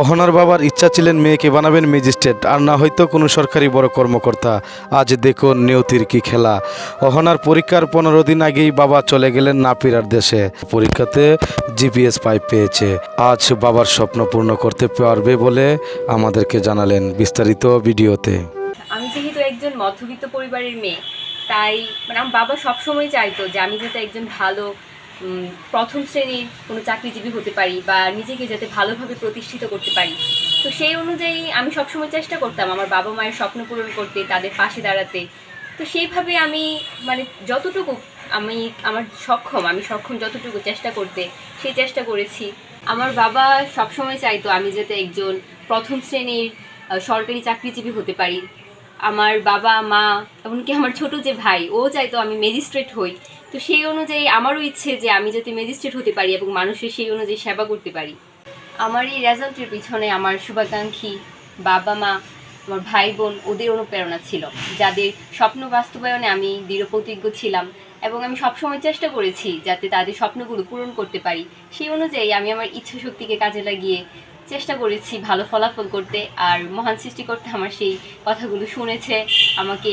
অহনার বাবার ইচ্ছা ছিলেন মেয়েকে বানাবেন ম্যাজিস্ট্রেট, আর না হয়তো কোনো সরকারি বড় কর্মকর্তা। আজ দেখুন নিয়তির কি খেলা। অহনার পরীক্ষার পনেরো দিন আগেই বাবা চলে গেলেন না নাপিরার দেশে। পরীক্ষাতে জিপিএস পাইপ পেয়েছে। আজ বাবার স্বপ্ন পূর্ণ করতে পারবে বলে আমাদেরকে জানালেন বিস্তারিত ভিডিওতে। আমি যেহেতু একজন মধ্যবিত্ত পরিবারের মেয়ে, তাই মানে আমার বাবা সবসময় চাইতো যে আমি যাতে একজন ভালো প্রথম শ্রেণির কোনো চাকরিজীবী হতে পারি বা নিজেকে যাতে ভালোভাবে প্রতিষ্ঠিত করতে পারি। তো সেই অনুযায়ী আমি সবসময় চেষ্টা করতাম আমার বাবা মায়ের স্বপ্ন পূরণ করতে, তাদের পাশে দাঁড়াতে। তো সেইভাবে আমি মানে যতটুকু আমি, আমার সক্ষম, আমি সক্ষম যতটুকু চেষ্টা করতে, সেই চেষ্টা করেছি। আমার বাবা সবসময় চাইতো আমি যাতে একজন প্রথম শ্রেণির সরকারি চাকরিজীবী হতে পারি। আমার বাবা, মা, এমনকি আমার ছোট যে ভাই, ও চাইতো আমি ম্যাজিস্ট্রেট হই। তো সেই অনুযায়ী আমারও ইচ্ছে যে আমি যাতে ম্যাজিস্ট্রেট হতে পারি এবং মানুষের সেই অনুযায়ী সেবা করতে পারি। আমার এই রেজাল্টের পিছনে আমার শুভাকাঙ্ক্ষী বাবা, মা, আমার ভাই, বোন, ওদের অনুপ্রেরণা ছিল, যাদের স্বপ্ন বাস্তবায়নে আমি দৃঢ় প্রতিজ্ঞ ছিলাম এবং আমি সবসময় চেষ্টা করেছি যাতে তাদের স্বপ্নগুলো পূরণ করতে পারি। সেই অনুযায়ী আমি আমার ইচ্ছা শক্তিকে কাজে লাগিয়ে চেষ্টা করেছি ভালো ফলাফল করতে, আর মহান সৃষ্টিকর্তা আমার সেই কথাগুলো শুনেছে, আমাকে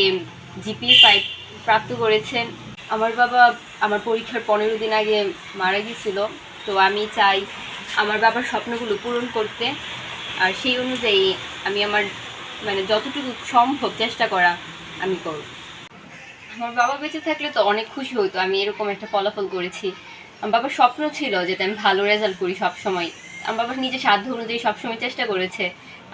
জিপিএ ফাইভ প্রাপ্ত করেছে। আমার বাবা আমার পরীক্ষার পনেরো দিন আগে মারা গিয়েছিল, তো আমি চাই আমার বাবার স্বপ্নগুলো পূরণ করতে, আর সেই অনুযায়ী আমি আমার মানে যতটুকু সম্ভব চেষ্টা করা আমি করব। আমার বাবা বেঁচে থাকলে তো অনেক খুশি হতো, আমি এরকম একটা ফলাফল করেছি। আমার বাবার স্বপ্ন ছিল যাতে আমি ভালো রেজাল্ট করি সব সময় আমার বাবা নিজের সাধ্য অনুযায়ী সবসময় চেষ্টা করেছে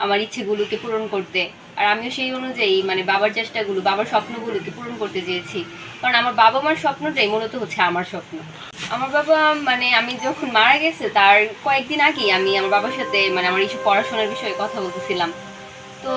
আমার ইচ্ছেগুলোকে পূরণ করতে। আর আমিও সেই অনুযায়ী মানে বাবার চেষ্টাগুলো, বাবার স্বপ্নগুলোকে পূরণ করতে চেয়েছি। কারণ আমার বাবা মার স্বপ্নটাই মূলত হচ্ছে আমার স্বপ্ন। আমার বাবা মানে আমি যখন মারা গেছে, তার কয়েকদিন আগেই আমি আমার বাবার সাথে মানে আমার এইসব পড়াশোনার বিষয়ে কথা বলতেছিলাম। তো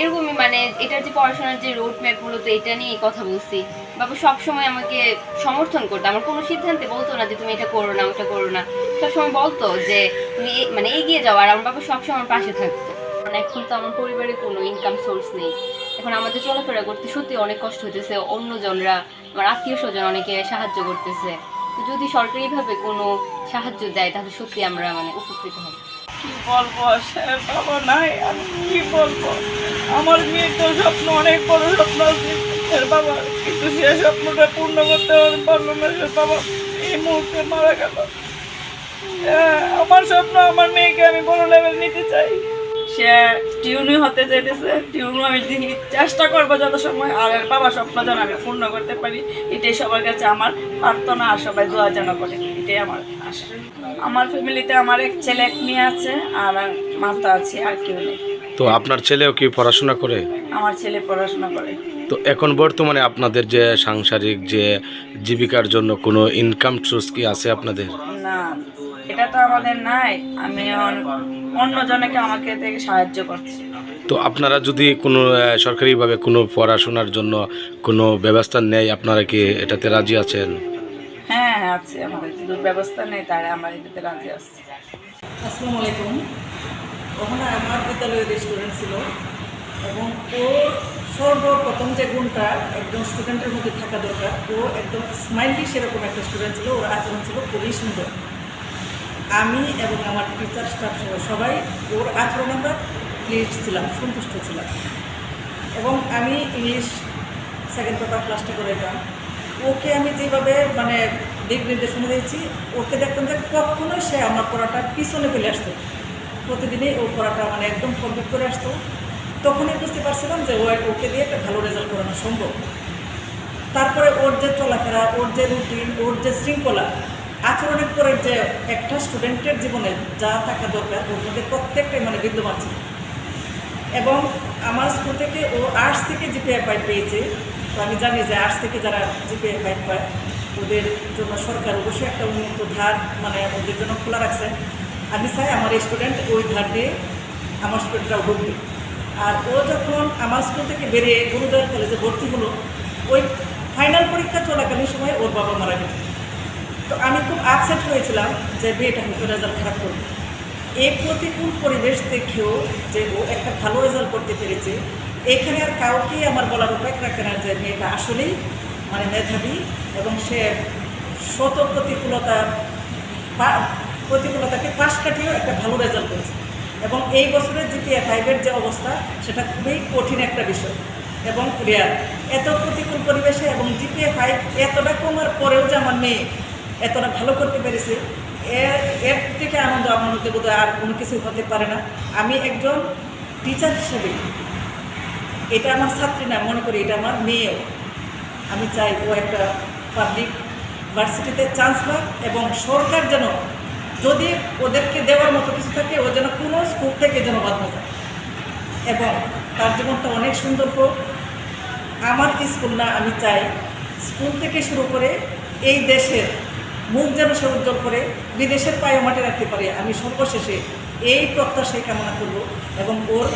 এরকমই মানে এটার যে পড়াশোনার যে রোড ম্যাপ মূলত এটা নিয়েই কথা বলছি। বাবা সবসময় আমাকে সমর্থন করতো। আমার কোনো সিদ্ধান্তে বলতো না যে তুমি এটা করো না ওটা করো না। সবসময় বলতো যে তুমি এ- মানে এগিয়ে যাও আর আমার বাবা সবসময় আমার পাশে থাকতো। মানে এখন তো আমার পরিবারে কোনো ইনকাম সোর্স নেই। এখন আমাদের চলাফেরা করতে সত্যি অনেক কষ্ট হতেছে অন্যজনরা আমার আত্মীয় স্বজন অনেকে সাহায্য করতেছে। তো যদি সরকারিভাবে কোনো সাহায্য দেয় তাহলে সত্যি আমরা মানে উপকৃত হব। কি বলব বাবা নাই আমি কি বলব? আমার মেয়ে তো স্বপ্ন অনেক বড় স্বপ্ন আছে। এর বাবা কিন্তু সে স্বপ্নটা পূর্ণ করতে পারল না সে বাবা এই মুহূর্তে মারা গেল। আমার স্বপ্ন আমার মেয়েকে আমি বড় লেভেল নিতে চাই। সে টিউনি হতে চাইতেছে টিউনু আমি দেখি, চেষ্টা করব যত সময়, আর এর বাবা স্বপ্ন যেন আমি পূর্ণ করতে পারি, এটাই সবার কাছে আমার প্রার্থনা, আর সবাই দোয়া যেন করে, এটাই আমার আশা। আমার ফ্যামিলিতে আমার এক ছেলে, এক মেয়ে আছে, আর মাতা আছে, আর কেউ নেই। তো আপনার ছেলেও কি পড়াশোনা করে? আমার ছেলে পড়াশোনা করে। তো এখন বর্তমানে আপনাদের যে সাংসারিক যে জীবিকার জন্য কোনো ইনকাম সোর্স কি আছে আপনাদের? না এটা তো আমাদের নাই। আমি অন্যজনকে আমাকে থেকে সাহায্য করছি। তো আপনারা যদি কোনো আহ, সরকারিভাবে কোনো পড়াশোনার জন্য কোনো ব্যবস্থা নেয় আপনারা কি এটাতে রাজি আছেন? হ্যাঁ হ্যাঁ আছে। আমাদের যদি ব্যবস্থা নেই তাহলে আমরা এটাতে রাজি আছি। আসসালামু আলাইকুম। ওখানে আমার বিদ্যালয়ের স্টুডেন্ট ছিল। এবং ও সর্বপ্রথম যে গুণটা একজন স্টুডেন্টের মধ্যে থাকা দরকার, ও একদম স্মাইলি সেরকম একটা স্টুডেন্ট ছিল, ওর আচরণ ছিল খুবই সুন্দর। আমি এবং আমার টিচার স্টাফ সহ সবাই ওর আচরণ আমরা প্লিজ ছিলাম, সন্তুষ্ট ছিলাম। এবং আমি ইংলিশ সেকেন্ড পেপার ক্লাসটা করে দিলাম ওকে আমি যেভাবে মানে দিক নির্দেশনা দিয়েছি, ওকে দেখতাম যে কখনোই সে আমার পড়াটা পিছনে ফেলে আসতো। প্রতিদিনই ও পড়াটা মানে একদম কমপ্লিট করে আসতো। তখনই বুঝতে পারছিলাম যে ও ওকে দিয়ে একটা ভালো রেজাল্ট করানো সম্ভব। তারপরে ওর যে চলাফেরা, ওর যে রুটিন ওর যে শৃঙ্খলা, আচরণের পরে যে একটা স্টুডেন্টের জীবনে যা থাকা দরকার, ওর মধ্যে প্রত্যেকটাই মানে বিদ্যমান ছিল। এবং আমার স্কুল থেকে ও আর্টস থেকে জিপিএ ফাইভ পেয়েছে। তো আমি জানি যে আর্টস থেকে যারা জিপিএ ফাইভ পায়, ওদের জন্য সরকার অবশ্যই একটা উন্নত ধার মানে ওদের জন্য খোলা রাখছে। আমি চাই আমার স্টুডেন্ট ওই ধার দিয়ে আমার স্টুডেন্টরাও ঢুকবে আর ও যখন আমার স্কুল থেকে বেরিয়ে গুরুদয় কলেজে ভর্তি হলো, ওই ফাইনাল পরীক্ষা চলাকালীন সময় ওর বাবা মারা গেল। তো আমি খুব আপসেট হয়েছিলাম যে মেয়েটা হয়তো রেজাল্ট খারাপ করবে। এই প্রতিকূল পরিবেশ দেখেও যে ও একটা ভালো রেজাল্ট করতে পেরেছে, এখানে আর কাউকেই আমার বলার উপায় রাখে না যে মেয়েটা আসলেই মানে মেধাবী এবং সে শত প্রতিকূলতা প্রতিকূলতাকে পাশ কাটিয়েও একটা ভালো রেজাল্ট করেছে। এবং এই বছরের জিপিএ ফাইভের যে অবস্থা, সেটা খুবই কঠিন একটা বিষয়। এবং রেয়ার এত প্রতিকূল পরিবেশে এবং জিপিএ ফাইভ এতটা কমার পরেও যে আমার মেয়ে এতটা ভালো করতে পেরেছে, এর এর থেকে আনন্দ আমার মধ্যে বোধহয় আর কোনো কিছু হতে পারে না। আমি একজন টিচার হিসেবে, এটা আমার ছাত্রী না, মনে করি এটা আমার মেয়েও। আমি চাই ও একটা পাবলিক ভার্সিটিতে চান্স পাক এবং সরকার যেন যদি ওদেরকে দেওয়ার মতো কিছু থাকে, ও যেন কোনো স্কুল থেকে যেন বাদ না যায় এবং তার জীবনটা অনেক সুন্দর হোক। আমার স্কুল না, আমি চাই স্কুল থেকে শুরু করে এই দেশের মুখ যেন সে উজ্জ্বল করে, বিদেশের পায়ে মাঠে রাখতে পারে। আমি সর্বশেষে এই প্রত্যাশাই কামনা করব এবং ওর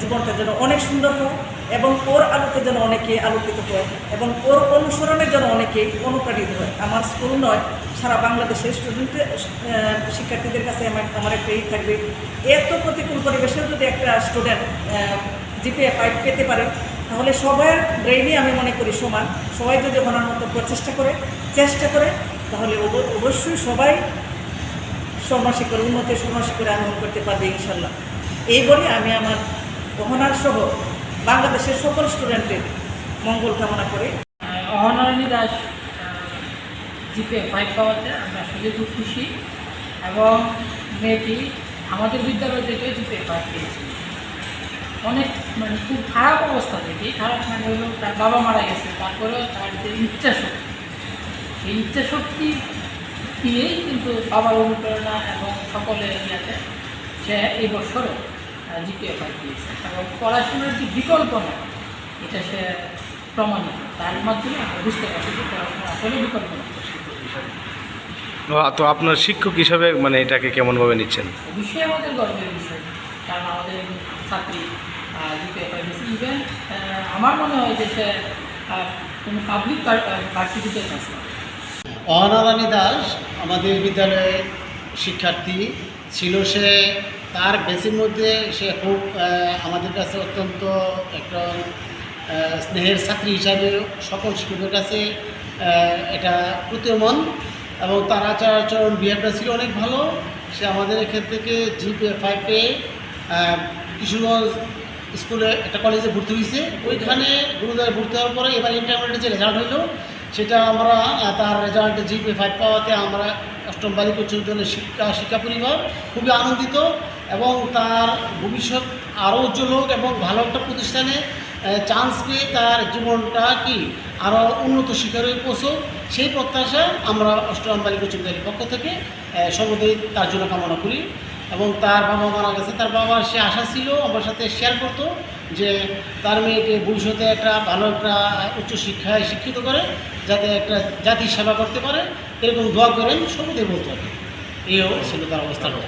জীবনটা যেন অনেক সুন্দর হোক। এবং ওর আলোতে যেন অনেকে আলোকিত হয় এবং ওর অনুসরণে যেন অনেকে অনুপ্রাণিত হয়। আমার স্কুল নয়, সারা বাংলাদেশের স্টুডেন্টের শিক্ষার্থীদের কাছে আমার আমার একটা থাকবে। এত প্রতিকূল পরিবেশেও যদি একটা স্টুডেন্ট জিপিএ ফাইভ পেতে পারে, তাহলে সবার ব্রেইনই আমি মনে করি সমান। সবাই যদি ওনার মতো প্রচেষ্টা করে, চেষ্টা করে, তাহলে অব- অবশ্যই সবাই সমাশিকর উন্নতি সমাশিকরে আনয়ন করতে পারবে ইনশাল্লাহ। এই বলে আমি আমার গহনার সহ বাংলাদেশের সকল স্টুডেন্টের মঙ্গল কামনা করে। অহনারানী দাস জিপে ফাইভ পাওয়াতে আমি আসলে খুব খুশি। এবং মেয়েটি আমাদের বিদ্যালয় থেকে জিপে ফাইভ পেয়েছি। অনেক মানে খুব খারাপ অবস্থা থেকে খারাপ মানে হলো তার বাবা মারা গেছে, তারপরেও তার যে ইচ্ছা শক্তি, সেই ইচ্ছা শক্তি দিয়েই কিন্তু বাবার অনুপ্রেরণা এবং সকলের ইয়াতে সে এই বছরও জিপিএ ফাইভ পেয়েছে এবং পড়াশোনার যে বিকল্প নয় এটা সে প্রমাণিত। তার মাধ্যমে আমরা বুঝতে পারছি যে পড়াশোনা আসলে বিকল্প নয় তো আপনার শিক্ষক হিসাবে মানে এটাকে কেমনভাবে নিচ্ছেন? অবশ্যই আমাদের গর্বের বিষয় কারণ আমাদের ছাত্রী ইভেন আমার মনে হয় যে সে কোনো পাবলিক ভার্সিটিতে পাবে অহনারানী দাস আমাদের বিদ্যালয়ের শিক্ষার্থী। ছিল সে তার বেসির মধ্যে সে খুব আমাদের কাছে অত্যন্ত একটা স্নেহের ছাত্রী হিসাবে সকল শিক্ষকের কাছে এটা প্রতীয়মান এবং তার আচার আচরণ বিহেভটা ছিল অনেক ভালো। সে আমাদের এখান থেকে জিপে ফাইভ পেয়ে কিশোরগঞ্জ স্কুলে একটা কলেজে ভর্তি হয়েছে। ওইখানে গুরুদায় ভর্তি হওয়ার পরে এবার ইন্টারমিডিয়েটে যে রেজাল্ট হইল, সেটা আমরা তার রেজাল্টে জিপি ফাইভ পাওয়াতে আমরা অষ্টম বালিকা উচ্চ বিদ্যালয়ের শিক্ষা শিক্ষা পরিবার খুবই আনন্দিত এবং তার ভবিষ্যৎ আরও উজ্জ্বল হোক এবং ভালো একটা প্রতিষ্ঠানে চান্স পেয়ে তার জীবনটা কি আরও উন্নত শিখরে পৌঁছক, সেই প্রত্যাশা আমরা অষ্টম বালিকা উচ্চ বিদ্যালয়ের পক্ষ থেকে সর্বদাই তার জন্য কামনা করি এবং তার বাবা মারা গেছে। তার বাবার সে আশা ছিল, আমার সাথে শেয়ার করতো যে তার মেয়েকে ভবিষ্যতে একটা ভালো একটা উচ্চ শিক্ষায় শিক্ষিত করে, যাতে একটা জাতির সেবা করতে পারে। এরকম দোয়া করেন সবুদের বলতে হবে এই ছিল তার অবস্থাটা